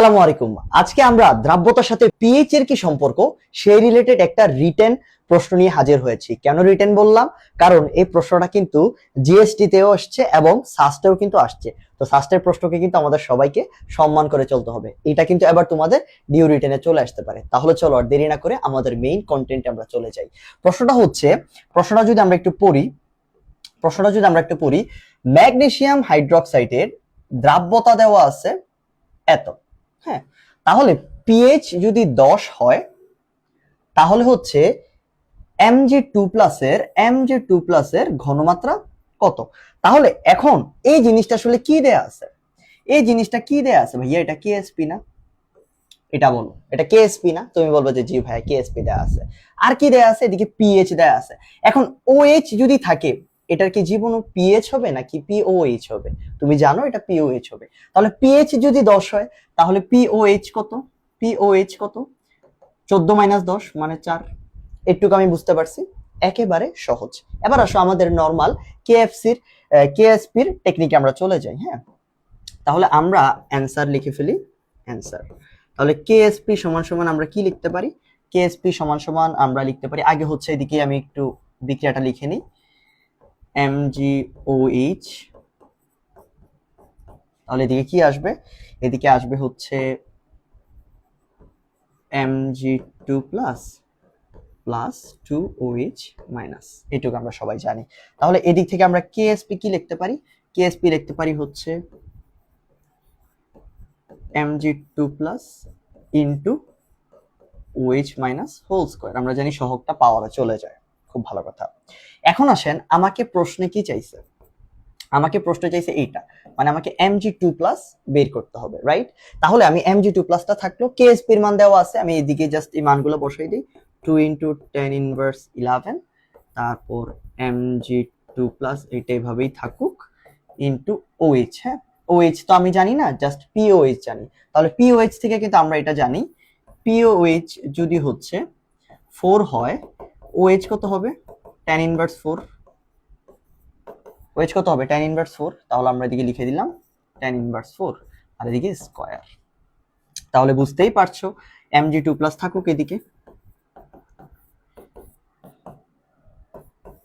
আসসালামু আলাইকুম। আজকে আমরা দ্রাব্যতার সাথে পিএইচ এর কি সম্পর্ক, সেই রিলেটেড একটা রিটেন প্রশ্ন নিয়ে হাজির হয়েছি। কেন রিটেন বললাম? কারণ এই প্রশ্নটা কিন্তু আসছে এবং সাস্টেও কিন্তু আসছে। তো সাস্টের প্রশ্নকে কিন্তু আমাদের সবাইকে সম্মান করে চলতে হবে। এটা কিন্তু এবার তোমাদের ডিউ রিটেনে চলে আসতে পারে। তাহলে চলো আর দেরি না করে আমাদের মেইন কন্টেন্টে আমরা চলে যাই। প্রশ্নটা হচ্ছে, প্রশ্নটা যদি আমরা একটু পড়ি, প্রশ্নটা যদি আমরা একটু পড়ি ম্যাগনেসিয়াম হাইড্রোক্সাইডের দ্রাব্যতা দেওয়া আছে এত। হ্যাঁ তাহলে পিএইচ যদি দশ হয়, তাহলে হচ্ছে এমজি টু প্লাসের এমজি টু প্লাসের ঘনমাত্রা কত? তাহলে এখন এই জিনিসটা আসলে কি দেয়া আছে? এই জিনিসটা কি দেয়া আছে ভাইয়া? এটা কেএসপি না? এটা বলো এটা কেএসপি না? তুমি বলবে যে, জি ভাইয়া কেএসপি দেয়া আছে। আর কি দেয়া আছে? এদিকে পিএইচ দেয়া আছে। এখন ওএইচ যদি থাকে এটার কি জীবন পিএইচ হবে নাকি পিওএইচ হবে? তুমি জানো এটা পিওএইচ হবে। তাহলে পিএইচ যদি দশ হয়, তাহলে পিওএইচ কত? পিওএইচ কত? চোদ্দ মাইনাস দশ মানে চার। একটুকু আমি বুঝতে পারছি। একেবারে সহজ। এবার আসো আমাদের নর্মাল কেএফসির কেএসপির টেকনিকে আমরা চলে যাই হ্যাঁ? তাহলে আমরা অ্যান্সার লিখে ফেলি। অ্যান্সার তাহলে কেএসপি সমান সমান আমরা কি লিখতে পারি? কেএসপি সমান সমান আমরা লিখতে পারি। আগে হচ্ছে এদিকে আমি একটু বিক্রিয়াটা লিখে নিই। এমজিওএইচ তাহলে এদিকে কি আসবে? এদিকে আসবে হচ্ছে MG two plus plus two OH minus এটুকু আমরা সবাই জানি। তাহলে এদিক থেকে আমরা কেএসপি কি লিখতে পারি? কেএসপি লিখতে পারি হচ্ছে MG two plus into OH minus whole square আমরা জানি সহগটা পাওয়ারে চলে যায়। খুব ভালো কথা। এখন আসেন আমাকে প্রশ্নে কি চাইছে? আমাকে প্রশ্ন চাইছে এইটা মানে আমাকে এম জি টু প্লাস বের করতে হবে রাইট তাহলে আমি এম জি টু প্লাসটা থাকল এর মান দেওয়া আছে, আমি এদিকে জাস্ট এই মানগুলো বসাই দিই two into ten inverse eleven তারপর এম জি টু প্লাস এটা এভাবেই থাকুক ইন্টু ওএইচ হ্যাঁ? ওএইচ তো আমি জানি না জাস্ট পিওএইচ জানি। তাহলে পিওএইচ থেকে কিন্তু আমরা এটা জানি পিওএইচ যদি হচ্ছে ফোর হয় ওএইচ কত হবে? টেন ইনভার্স ফোর ওয়েজ কত হবে? টেন ইনভার্স ফোর তাহলে আমরা এদিকে লিখে দিলাম টেন ইনভার্স ফোর আর এদিকে স্কোয়ার তাহলে বুঝতেই পারছ এম জি টু প্লাস থাকুক এদিকে।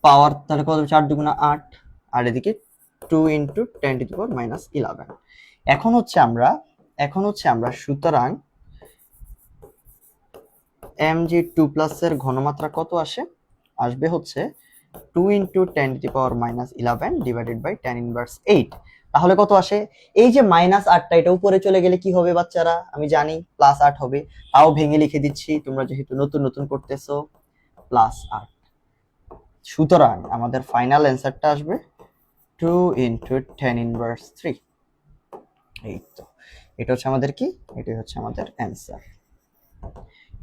পাওয়ার তাহলে কত চার দুগুণা আট। আর এদিকে two into ten two power minus eleven এখন হচ্ছে আমরা, এখন হচ্ছে আমরা সুতরাং এমজি টু প্লাসের ঘনমাত্রা কত আসে? আসবে হচ্ছে two into ten two power minus eleven divided by ten inverse eight তাহলে কত আসে? এই যে মাইনাস আটটা, এটা উপরে চলে গেলে কি হবে বাচ্চারা? আমি জানি প্লাস আট হবে। তাও ভেঙে লিখে দিচ্ছি, তোমরা যেহেতু নতুন নতুন করতেছো প্লাস আট। সুতরাং আমাদের ফাইনাল অ্যান্সারটা আসবে two into ten inverse three এই তো। এটা হচ্ছে আমাদের কি? এটাই হচ্ছে আমাদের অ্যান্সার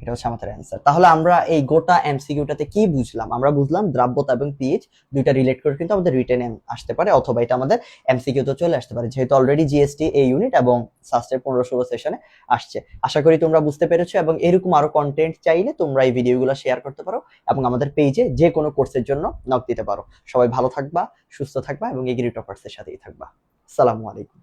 এটা হচ্ছে আমাদের অ্যান্সার তাহলে আমরা এই গোটা এমসিকিউটাতে কি বুঝলাম? আমরা বুঝলাম দ্রাব্যতা এবং পিএইচ দুইটা রিলেট করে কিন্তু আমাদের রিটেন আসতে পারে, অথবা এটা আমাদের এমসিকিউ তো চলে আসতে পারে, যেহেতু অলরেডি জিএসটি এই ইউনিট এবং সাস্টের পনেরো ষোলো সেশনে আসছে। আশা করি তোমরা বুঝতে পেরেছ এবং এরকম আরও কন্টেন্ট চাইলে তোমরা এই ভিডিওগুলো শেয়ার করতে পারো এবং আমাদের পেজে যে কোনো কোর্সের জন্য নক দিতে পারো। সবাই ভালো থাকবা, সুস্থ থাকবা এবং এগ্রি টপার্সের সাথেই থাকবা। আসসালামু আলাইকুম।